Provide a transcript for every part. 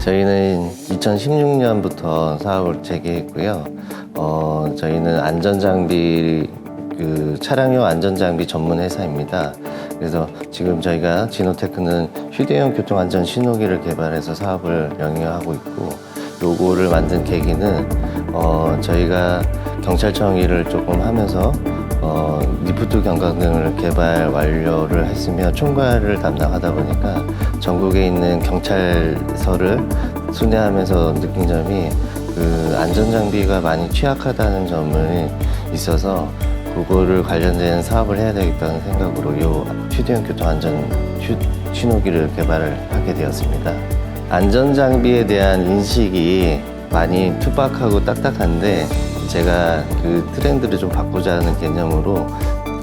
저희는 2016년부터 사업을 재개했고요. 어, 저희는 안전장비 그 차량용 안전장비 전문 회사입니다. 그래서 지금 저희가 진호테크는 휴대용 교통안전 신호기를 개발해서 사업을 영위하고 있고 요거를 만든 계기는 어, 저희가 경찰청 일을 조금 하면서 어, 리프트 경각등을 개발 완료를 했으며 총괄을 담당하다 보니까 전국에 있는 경찰서를 순회하면서 느낀 점이 그 안전장비가 많이 취약하다는 점을 있어서 그거를 관련된 사업을 해야 되겠다는 생각으로 요 휴대용 교통안전 휴- 신호기를 개발을 하게 되었습니다. 안전장비에 대한 인식이 많이 투박하고 딱딱한데 제가 그 트렌드를 좀 바꾸자는 개념으로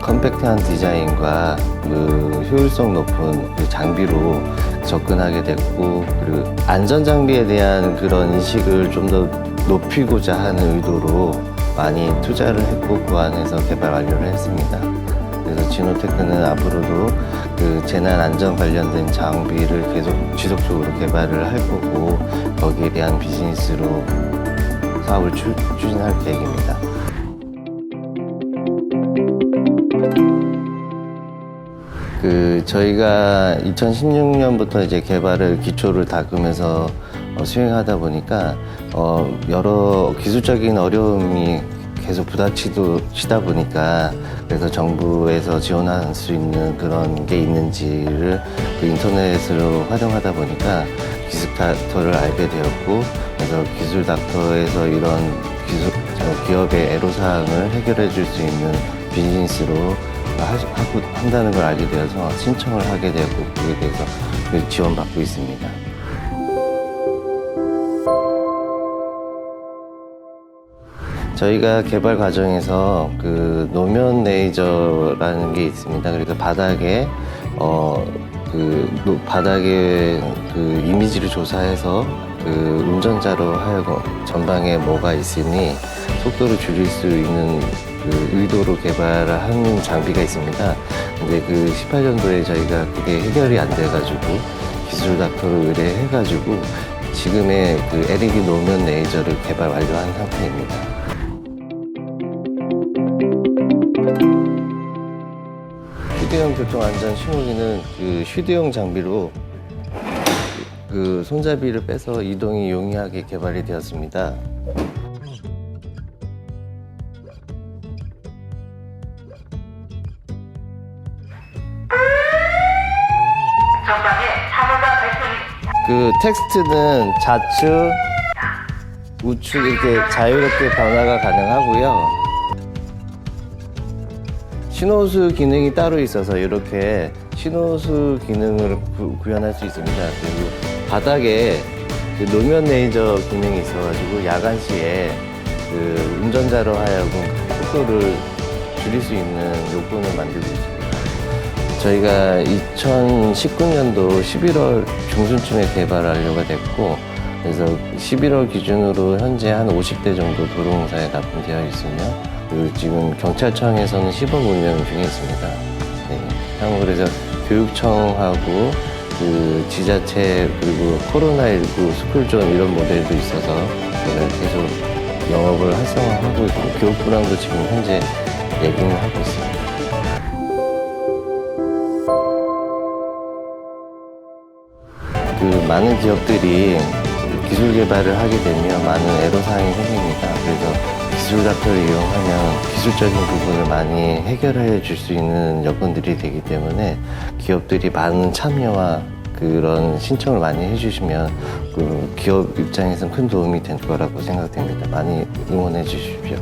컴팩트한 디자인과 그 효율성 높은 그 장비로 접근하게 됐고 그리고 안전 장비에 대한 그런 인식을 좀 더 높이고자 하는 의도로 많이 투자를 했고 그 안에서 개발 완료를 했습니다. 그래서 진호테크는 앞으로도 그 재난 안전 관련된 장비를 계속 지속적으로 개발을 할 거고 거기에 대한 비즈니스로 사업을 추, 추진할 계획입니다. 그 저희가 2016년부터 이제 개발을 기초를 닦으면서 어, 수행하다 보니까 어, 여러 기술적인 어려움이 계속 부닥치도 치다 보니까 그래서 정부에서 지원할 수 있는 그런 게 있는지를 그 인터넷으로 활용하다 보니까 기술 닥터를 알게 되었고 그래서 기술 닥터에서 이런 기술 저 기업의 애로사항을 해결해 줄 수 있는 비즈니스로 하- 하고 한다는 걸 알게 되어서 신청을 하게 되고 그에 대해서 그 지원받고 있습니다. 저희가 개발 과정에서 그 노면 레이저라는 게 있습니다. 그래서 바닥에 어 그 바닥에 그 이미지를 조사해서 그 운전자로 하여금 전방에 뭐가 있으니 속도를 줄일 수 있는 그 의도로 하는 장비가 있습니다. 근데 그 18년도에 저희가 그게 해결이 안 돼가지고 기술 닥터를 의뢰해가지고 지금의 그 LED 노면 레이저를 개발 완료한 상태입니다. 휴대용 교통안전 신호기는 그 휴대용 장비로 그 손잡이를 빼서 이동이 용이하게 개발이 되었습니다. 그 텍스트는 좌측, 우측 이렇게 자유롭게 변화가 가능하고요. 신호수 기능이 따로 있어서 이렇게 신호수 기능을 구, 구현할 수 있습니다. 그리고 바닥에 그 노면 레이저 기능이 있어가지고 야간 시에 그 운전자로 하여금 속도를 줄일 수 있는 요건을 만들고 있습니다. 저희가 2019년도 11월 중순쯤에 개발하려고 됐고 그래서 11월 기준으로 현재 한 50대 정도 도로공사에 납품되어 있으며 지금 경찰청에서는 시범 운영 중에 있습니다. 네. 향후 그래서 교육청하고 그 지자체 그리고 코로나19 스쿨존 이런 모델도 있어서 저희가 계속 영업을 활성화하고 있고 교육부랑도 지금 현재 얘기는 하고 있습니다. 그 많은 기업들이 기술 개발을 하게 되면 많은 애로사항이 생깁니다. 그래서 기술 닥터를 이용하면 기술적인 부분을 많이 해결해 줄 수 있는 여건들이 되기 때문에 기업들이 많은 참여와 그런 신청을 많이 해주시면 그 기업 입장에서는 큰 도움이 될 거라고 생각됩니다. 많이 응원해 주십시오.